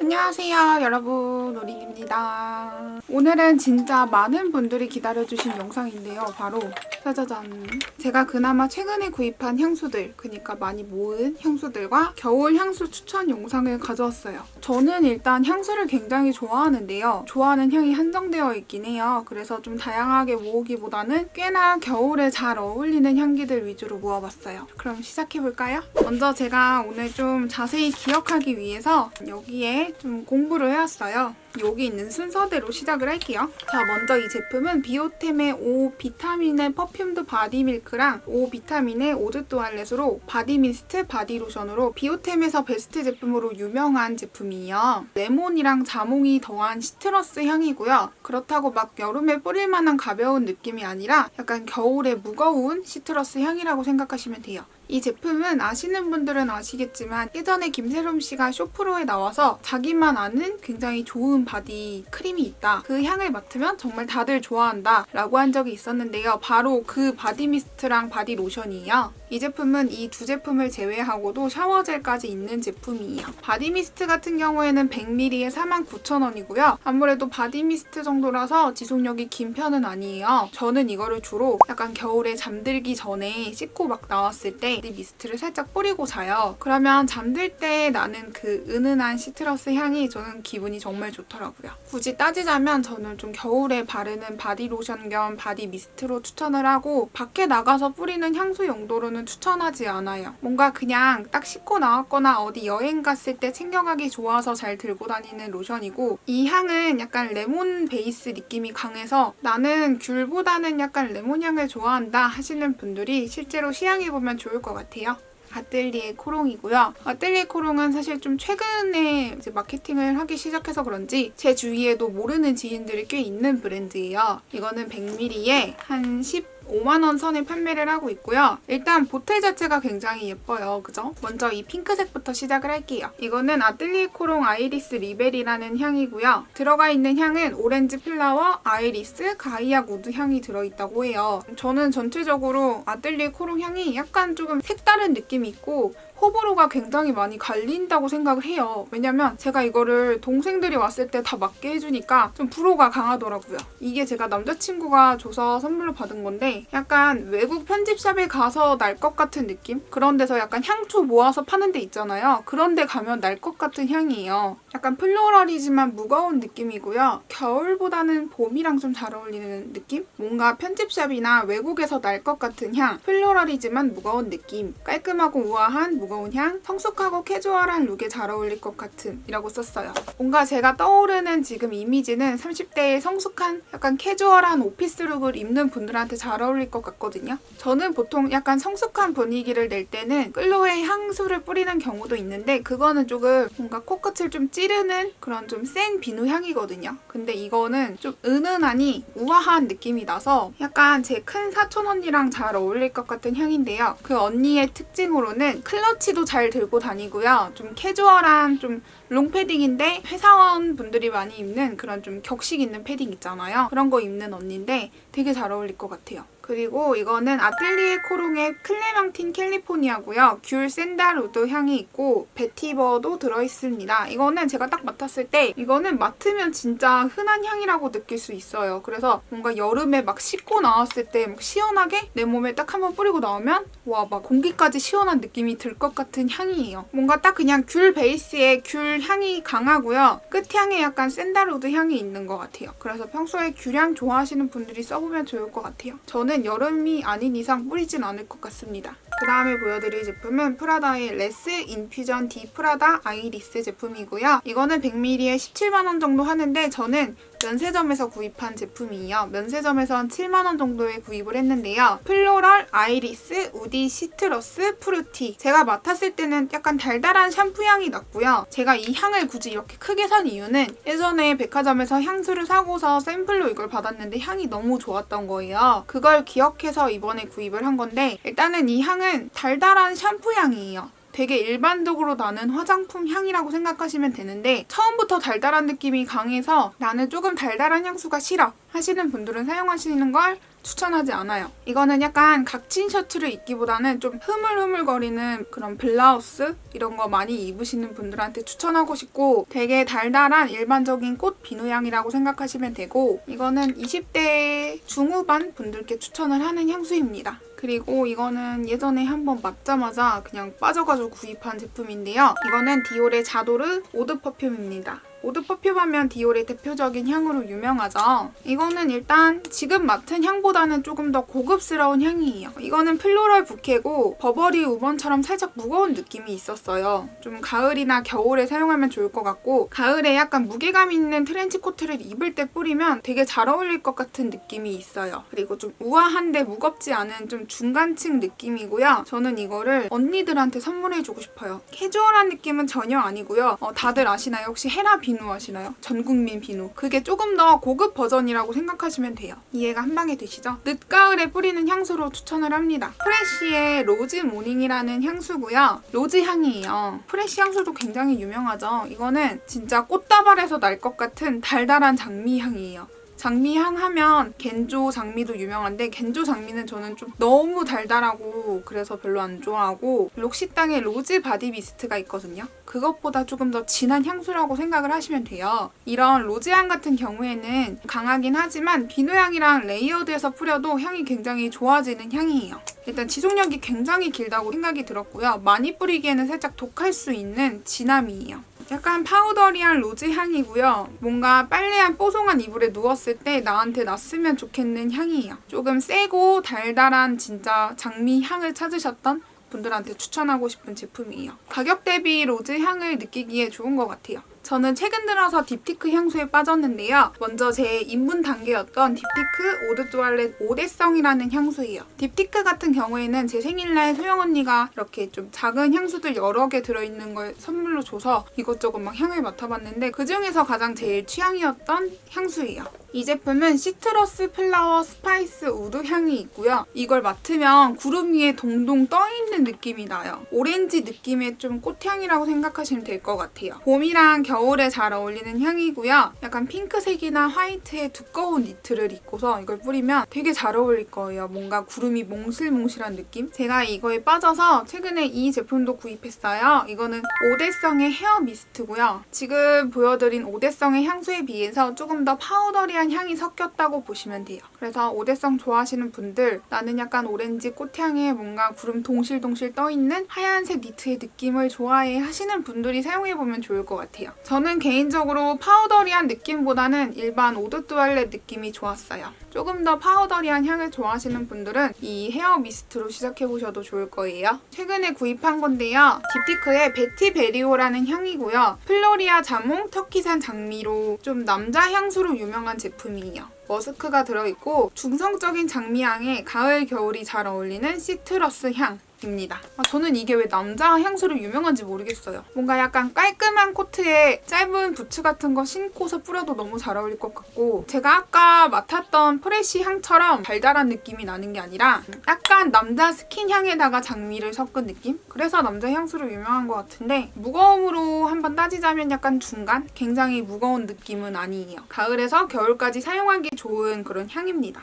안녕하세요 여러분. 노린입니다. 오늘은 진짜 많은 분들이 기다려주신 영상인데요. 바로 짜자잔. 제가 그나마 최근에 구입한 향수들 그러니까 많이 모은 향수들과 겨울 향수 추천 영상을 가져왔어요. 저는 일단 향수를 굉장히 좋아하는데요. 좋아하는 향이 한정되어 있긴 해요. 그래서 좀 다양하게 모으기보다는 꽤나 겨울에 잘 어울리는 향기들 위주로 모아봤어요. 그럼 시작해볼까요? 먼저 제가 오늘 좀 자세히 기억하기 위해서 여기에 좀 공부를 해왔어요. 여기 있는 순서대로 시작을 할게요. 자, 먼저 이 제품은 비오템의 오 비타민의 퍼퓸드 바디 밀크랑 오 비타민의 오드 또알렛으로 바디 미스트 바디 로션으로 비오템에서 베스트 제품으로 유명한 제품이에요. 레몬이랑 자몽이 더한 시트러스 향이고요. 그렇다고 막 여름에 뿌릴 만한 가벼운 느낌이 아니라 약간 겨울에 무거운 시트러스 향이라고 생각하시면 돼요. 이 제품은 아시는 분들은 아시겠지만 예전에 김세롬 씨가 쇼프로에 나와서 자기만 아는 굉장히 좋은 바디 크림이 있다. 그 향을 맡으면 정말 다들 좋아한다. 라고 한 적이 있었는데요. 바로 그 바디 미스트랑 바디 로션이에요. 이 제품은 이 두 제품을 제외하고도 샤워젤까지 있는 제품이에요. 바디 미스트 같은 경우에는 100ml에 49,000원이고요. 아무래도 바디 미스트 정도라서 지속력이 긴 편은 아니에요. 저는 이거를 주로 약간 겨울에 잠들기 전에 씻고 막 나왔을 때이 미스트를 살짝 뿌리고 자요. 그러면 잠들 때 나는 그 은은한 시트러스 향이 저는 기분이 정말 좋더라고요. 굳이 따지자면 저는 좀 겨울에 바르는 바디 로션 겸 바디 미스트로 추천을 하고 밖에 나가서 뿌리는 향수 용도로는 추천하지 않아요. 뭔가 그냥 딱 씻고 나왔거나 어디 여행 갔을 때 챙겨가기 좋아서 잘 들고 다니는 로션이고 이 향은 약간 레몬 베이스 느낌이 강해서 나는 귤보다는 약간 레몬 향을 좋아한다 하시는 분들이 실제로 시향해보면 좋을 것 같아요. 아뜰리에 코롱이고요. 아뜰리에 코롱은 사실 좀 최근에 마케팅을 하기 시작해서 그런지 제 주위에도 모르는 지인들이 꽤 있는 브랜드예요. 이거는 100ml에 한 10. 5만원 선에 판매를 하고 있고요. 일단 보틀 자체가 굉장히 예뻐요. 그죠? 먼저 이 핑크색부터 시작을 할게요. 이거는 아뜰리에 코롱 아이리스 리벨이라는 향이고요. 들어가 있는 향은 오렌지 플라워, 아이리스, 가이아 우드 향이 들어있다고 해요. 저는 전체적으로 아뜰리에 코롱 향이 약간 조금 색다른 느낌이 있고 호불호가 굉장히 많이 갈린다고 생각을 해요. 왜냐면 제가 이거를 동생들이 왔을 때 다 맞게 해주니까 좀 불호가 강하더라고요. 이게 제가 남자친구가 줘서 선물로 받은 건데 약간 외국 편집샵에 가서 날 것 같은 느낌? 그런 데서 약간 향초 모아서 파는 데 있잖아요. 그런 데 가면 날 것 같은 향이에요. 약간 플로럴이지만 무거운 느낌이고요. 겨울보다는 봄이랑 좀 잘 어울리는 느낌? 뭔가 편집샵이나 외국에서 날 것 같은 향, 플로럴이지만 무거운 느낌, 깔끔하고 우아한 무거운 향, 성숙하고 캐주얼한 룩에 잘 어울릴 것 같은 이라고 썼어요. 뭔가 제가 떠오르는 지금 이미지는 30대의 성숙한 약간 캐주얼한 오피스 룩을 입는 분들한테 잘 어울릴 것 같거든요. 저는 보통 약간 성숙한 분위기를 낼 때는 끌로의 향수를 뿌리는 경우도 있는데 그거는 조금 뭔가 코끝을 좀 찌르는 그런 좀 센 비누 향이거든요. 근데 이거는 좀 은은하니 우아한 느낌이 나서 약간 제 큰 사촌 언니랑 잘 어울릴 것 같은 향인데요. 그 언니의 특징으로는 클러 치도 잘 들고 다니고요. 좀 캐주얼한 좀 롱패딩인데 회사원 분들이 많이 입는 그런 좀 격식 있는 패딩 있잖아요. 그런 거 입는 언니인데 되게 잘 어울릴 것 같아요. 그리고 이거는 아틀리에 코롱의 클레망틴 캘리포니아고요. 귤 샌달우드 향이 있고 베티버도 들어있습니다. 이거는 제가 딱 맡았을 때 이거는 맡으면 진짜 흔한 향이라고 느낄 수 있어요. 그래서 뭔가 여름에 막 씻고 나왔을 때 막 시원하게 내 몸에 딱 한번 뿌리고 나오면 와 막 공기까지 시원한 느낌이 들 것 같은 향이에요. 뭔가 딱 그냥 귤 베이스에 귤 향이 강하고요. 끝향에 약간 샌달우드 향이 있는 것 같아요. 그래서 평소에 귤향 좋아하시는 분들이 써보면 좋을 것 같아요. 저는 여름이 아닌 이상 뿌리진 않을 것 같습니다. 그 다음에 보여드릴 제품은 프라다의 레스 인퓨전 디 프라다 아이리스 제품이고요. 이거는 100ml에 17만원 정도 하는데 저는 면세점에서 구입한 제품이에요. 면세점에선 7만원 정도에 구입을 했는데요. 플로럴, 아이리스, 우디, 시트러스, 프루티. 제가 맡았을 때는 약간 달달한 샴푸 향이 났고요. 제가 이 향을 굳이 이렇게 크게 산 이유는 예전에 백화점에서 향수를 사고서 샘플로 이걸 받았는데 향이 너무 좋았던 거예요. 그걸 기억해서 이번에 구입을 한 건데 일단은 이 향은 달달한 샴푸 향이에요. 되게 일반적으로 나는 화장품 향이라고 생각하시면 되는데 처음부터 달달한 느낌이 강해서 나는 조금 달달한 향수가 싫어 하시는 분들은 사용하시는 걸 추천하지 않아요. 이거는 약간 각진 셔츠를 입기보다는 좀 흐물흐물거리는 그런 블라우스 이런 거 많이 입으시는 분들한테 추천하고 싶고 되게 달달한 일반적인 꽃 비누향이라고 생각하시면 되고 이거는 20대 중후반 분들께 추천을 하는 향수입니다. 그리고 이거는 예전에 한번 맞자마자 그냥 빠져가지고 구입한 제품인데요. 이거는 디올의 자도르 오드 퍼퓸입니다. 오드 퍼퓸 하면 디올의 대표적인 향으로 유명하죠. 이거는 일단 지금 맡은 향보다는 조금 더 고급스러운 향이에요. 이거는 플로럴 부케고 버버리 우번처럼 살짝 무거운 느낌이 있었어요. 좀 가을이나 겨울에 사용하면 좋을 것 같고 가을에 약간 무게감 있는 트렌치 코트를 입을 때 뿌리면 되게 잘 어울릴 것 같은 느낌이 있어요. 그리고 좀 우아한데 무겁지 않은 좀 중간층 느낌이고요. 저는 이거를 언니들한테 선물해주고 싶어요. 캐주얼한 느낌은 전혀 아니고요. 어, 다들 아시나요? 혹시 헤라 비누 아시나요? 전국민 비누. 그게 조금 더 고급 버전이라고 생각하시면 돼요. 이해가 한 방에 되시죠? 늦가을에 뿌리는 향수로 추천을 합니다. 프레쉬의 로즈 모닝이라는 향수고요. 로즈 향이에요. 프레쉬 향수도 굉장히 유명하죠. 이거는 진짜 꽃다발에서 날 것 같은 달달한 장미 향이에요. 장미향 하면 겐조 장미도 유명한데 겐조 장미는 저는 좀 너무 달달하고 그래서 별로 안 좋아하고 록시땅의 로즈 바디 미스트가 있거든요. 그것보다 조금 더 진한 향수라고 생각을 하시면 돼요. 이런 로즈향 같은 경우에는 강하긴 하지만 비누향이랑 레이어드해서 뿌려도 향이 굉장히 좋아지는 향이에요. 일단 지속력이 굉장히 길다고 생각이 들었고요. 많이 뿌리기에는 살짝 독할 수 있는 진함이에요. 약간 파우더리한 로즈 향이고요. 뭔가 빨래한 뽀송한 이불에 누웠을 때 나한테 났으면 좋겠는 향이에요. 조금 세고 달달한 진짜 장미 향을 찾으셨던 분들한테 추천하고 싶은 제품이에요. 가격 대비 로즈 향을 느끼기에 좋은 것 같아요. 저는 최근 들어서 딥티크 향수에 빠졌는데요. 먼저 제 입문 단계였던 딥티크 오드 뚜알렛 5대성이라는 향수예요. 딥티크 같은 경우에는 제 생일날 소영 언니가 이렇게 좀 작은 향수들 여러 개 들어있는 걸 선물로 줘서 이것저것 막 향을 맡아봤는데 그 중에서 가장 제일 취향이었던 향수예요. 이 제품은 시트러스 플라워 스파이스 우드 향이 있고요. 이걸 맡으면 구름 위에 동동 떠있는 느낌이 나요. 오렌지 느낌의 좀 꽃향이라고 생각하시면 될 것 같아요. 봄이랑 겨울에 잘 어울리는 향이고요. 약간 핑크색이나 화이트의 두꺼운 니트를 입고서 이걸 뿌리면 되게 잘 어울릴 거예요. 뭔가 구름이 몽실몽실한 느낌? 제가 이거에 빠져서 최근에 이 제품도 구입했어요. 이거는 5대성의 헤어 미스트고요. 지금 보여드린 5대성의 향수에 비해서 조금 더 파우더리 한 향이 섞였다고 보시면 돼요. 그래서 5대성 좋아하시는 분들 나는 약간 오렌지 꽃향에 뭔가 구름 동실동실 떠있는 하얀색 니트의 느낌을 좋아해 하시는 분들이 사용해보면 좋을 것 같아요. 저는 개인적으로 파우더리한 느낌보다는 일반 오드 뚜알렛 느낌이 좋았어요. 조금 더 파우더리한 향을 좋아하시는 분들은 이 헤어 미스트로 시작해보셔도 좋을 거예요. 최근에 구입한 건데요. 딥티크의 베티 베리오라는 향이고요. 플로리아 자몽, 터키산 장미로 좀 남자 향수로 유명한 제품 이에요. 머스크가 들어있고 중성적인 장미향에 가을, 겨울이 잘 어울리는 시트러스 향. 입니다. 아, 저는 이게 왜 남자 향수로 유명한지 모르겠어요. 뭔가 약간 깔끔한 코트에 짧은 부츠 같은 거 신고서 뿌려도 너무 잘 어울릴 것 같고 제가 아까 맡았던 프레쉬 향처럼 달달한 느낌이 나는 게 아니라 약간 남자 스킨 향에다가 장미를 섞은 느낌? 그래서 남자 향수로 유명한 것 같은데 무거움으로 한번 따지자면 약간 중간? 굉장히 무거운 느낌은 아니에요. 가을에서 겨울까지 사용하기 좋은 그런 향입니다.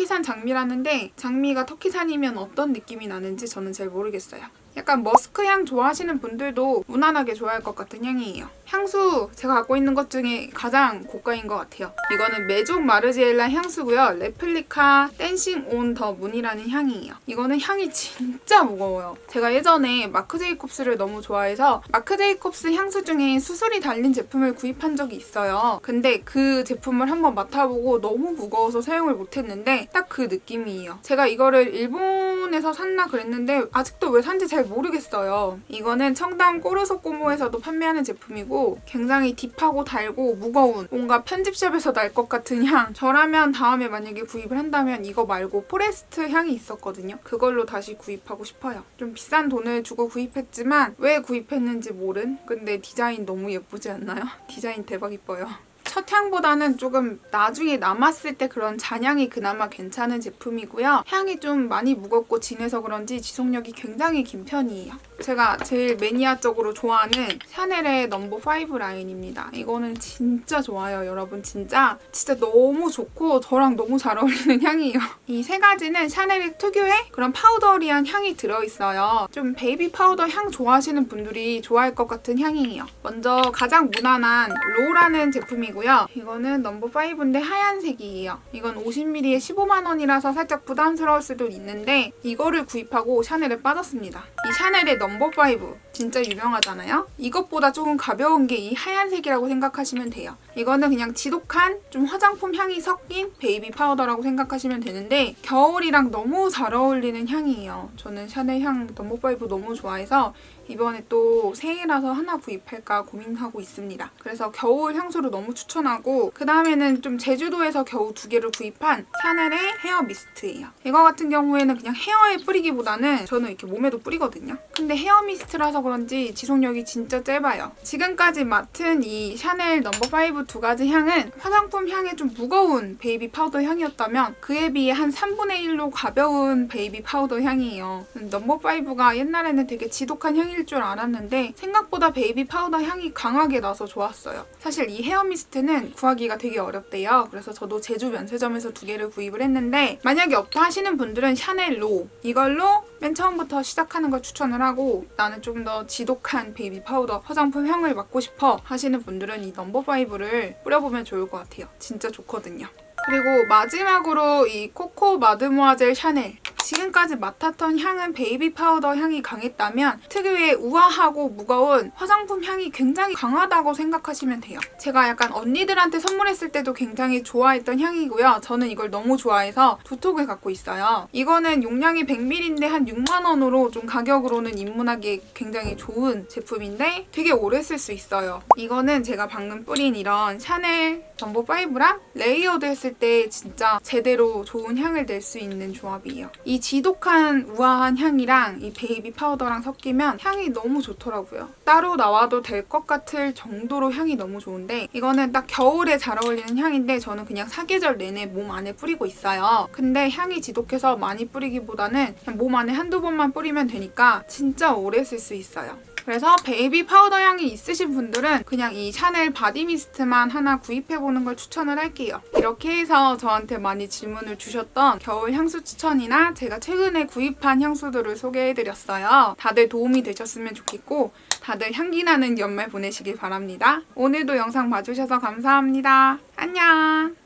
터키산 장미라는데 장미가 터키산이면 어떤 느낌이 나는지 저는 잘 모르겠어요. 약간 머스크 향 좋아하시는 분들도 무난하게 좋아할 것 같은 향이에요. 향수 제가 갖고 있는 것 중에 가장 고가인 것 같아요. 이거는 메종 마르지엘라 향수고요. 레플리카 댄싱 온 더 문이라는 향이에요. 이거는 향이 진짜 무거워요. 제가 예전에 마크 제이콥스를 너무 좋아해서 마크 제이콥스 향수 중에 수술이 달린 제품을 구입한 적이 있어요. 근데 그 제품을 한번 맡아보고 너무 무거워서 사용을 못했는데 딱 그 느낌이에요. 제가 이거를 일본 에서 샀나 그랬는데 아직도 왜 산지 잘 모르겠어요. 이거는 청담 꼬르소 꼬모에서도 판매하는 제품이고 굉장히 딥하고 달고 무거운 뭔가 편집샵에서 날 것 같은 향. 저라면 다음에 만약에 구입을 한다면 이거 말고 포레스트 향이 있었거든요. 그걸로 다시 구입하고 싶어요. 좀 비싼 돈을 주고 구입했지만 왜 구입했는지 모른? 근데 디자인 너무 예쁘지 않나요? 디자인 대박 이뻐요. 첫 향보다는 조금 나중에 남았을 때 그런 잔향이 그나마 괜찮은 제품이고요. 향이 좀 많이 무겁고 진해서 그런지 지속력이 굉장히 긴 편이에요. 제가 제일 매니아적으로 좋아하는 샤넬의 넘버 5 라인입니다. 이거는 진짜 좋아요, 여러분. 진짜 진짜 너무 좋고 저랑 너무 잘 어울리는 향이에요. 이 세 가지는 샤넬의 특유의 그런 파우더리한 향이 들어있어요. 좀 베이비 파우더 향 좋아하시는 분들이 좋아할 것 같은 향이에요. 먼저 가장 무난한 로라는 제품이고 요. 이거는 넘버 5인데 하얀색이에요. 이건 50ml에 15만 원이라서 살짝 부담스러울 수도 있는데 이거를 구입하고 샤넬에 빠졌습니다. 이 샤넬의 넘버 5 진짜 유명하잖아요. 이것보다 조금 가벼운 게 이 하얀색이라고 생각하시면 돼요. 이거는 그냥 지독한 좀 화장품 향이 섞인 베이비 파우더라고 생각하시면 되는데 겨울이랑 너무 잘 어울리는 향이에요. 저는 샤넬 향 넘버 5 너무 좋아해서 이번에 또 새해라서 하나 구입할까 고민하고 있습니다. 그래서 겨울 향수를 너무 추천하고 그 다음에는 좀 제주도에서 겨우 두 개를 구입한 샤넬의 헤어 미스트예요. 이거 같은 경우에는 그냥 헤어에 뿌리기보다는 저는 이렇게 몸에도 뿌리거든요. 근데 헤어 미스트라서 그런지 지속력이 진짜 짧아요. 지금까지 맡은 이 샤넬 넘버 5두 가지 향은 화장품 향에 좀 무거운 베이비 파우더 향이었다면 그에 비해 한 3분의 1로 가벼운 베이비 파우더 향이에요. 넘버 5가 옛날에는 되게 지독한 향일 줄 알았는데 생각보다 베이비 파우더 향이 강하게 나서 좋았어요. 사실 이 헤어 미스트는 구하기가 되게 어렵대요. 그래서 저도 제주 면세점에서 두 개를 구입을 했는데 만약에 없다 하시는 분들은 샤넬 로 이걸로 맨 처음부터 시작하는 걸 추천을 하고 나는 좀 더 지독한 베이비 파우더 화장품 향을 맡고 싶어 하시는 분들은 이 넘버 5를 뿌려보면 좋을 것 같아요. 진짜 좋거든요. 그리고 마지막으로 이 코코 마드모아젤 샤넬 지금까지 맡았던 향은 베이비 파우더 향이 강했다면 특유의 우아하고 무거운 화장품 향이 굉장히 강하다고 생각하시면 돼요. 제가 약간 언니들한테 선물했을 때도 굉장히 좋아했던 향이고요. 저는 이걸 너무 좋아해서 두 톡을 갖고 있어요. 이거는 용량이 100ml인데 한 6만 원으로 좀 가격으로는 입문하기 굉장히 좋은 제품인데 되게 오래 쓸 수 있어요. 이거는 제가 방금 뿌린 이런 샤넬 넘버 5랑 레이어드 했을 때 진짜 제대로 좋은 향을 낼 수 있는 조합이에요. 이 지독한 우아한 향이랑 이 베이비 파우더랑 섞이면 향이 너무 좋더라고요. 따로 나와도 될 것 같을 정도로 향이 너무 좋은데 이거는 딱 겨울에 잘 어울리는 향인데 저는 그냥 사계절 내내 몸 안에 뿌리고 있어요. 근데 향이 지독해서 많이 뿌리기보다는 그냥 몸 안에 한두 번만 뿌리면 되니까 진짜 오래 쓸 수 있어요. 그래서 베이비 파우더 향이 있으신 분들은 그냥 이 샤넬 바디 미스트만 하나 구입해보는 걸 추천을 할게요. 이렇게 해서 저한테 많이 질문을 주셨던 겨울 향수 추천이나 제가 최근에 구입한 향수들을 소개해드렸어요. 다들 도움이 되셨으면 좋겠고 다들 향기나는 연말 보내시길 바랍니다. 오늘도 영상 봐주셔서 감사합니다. 안녕!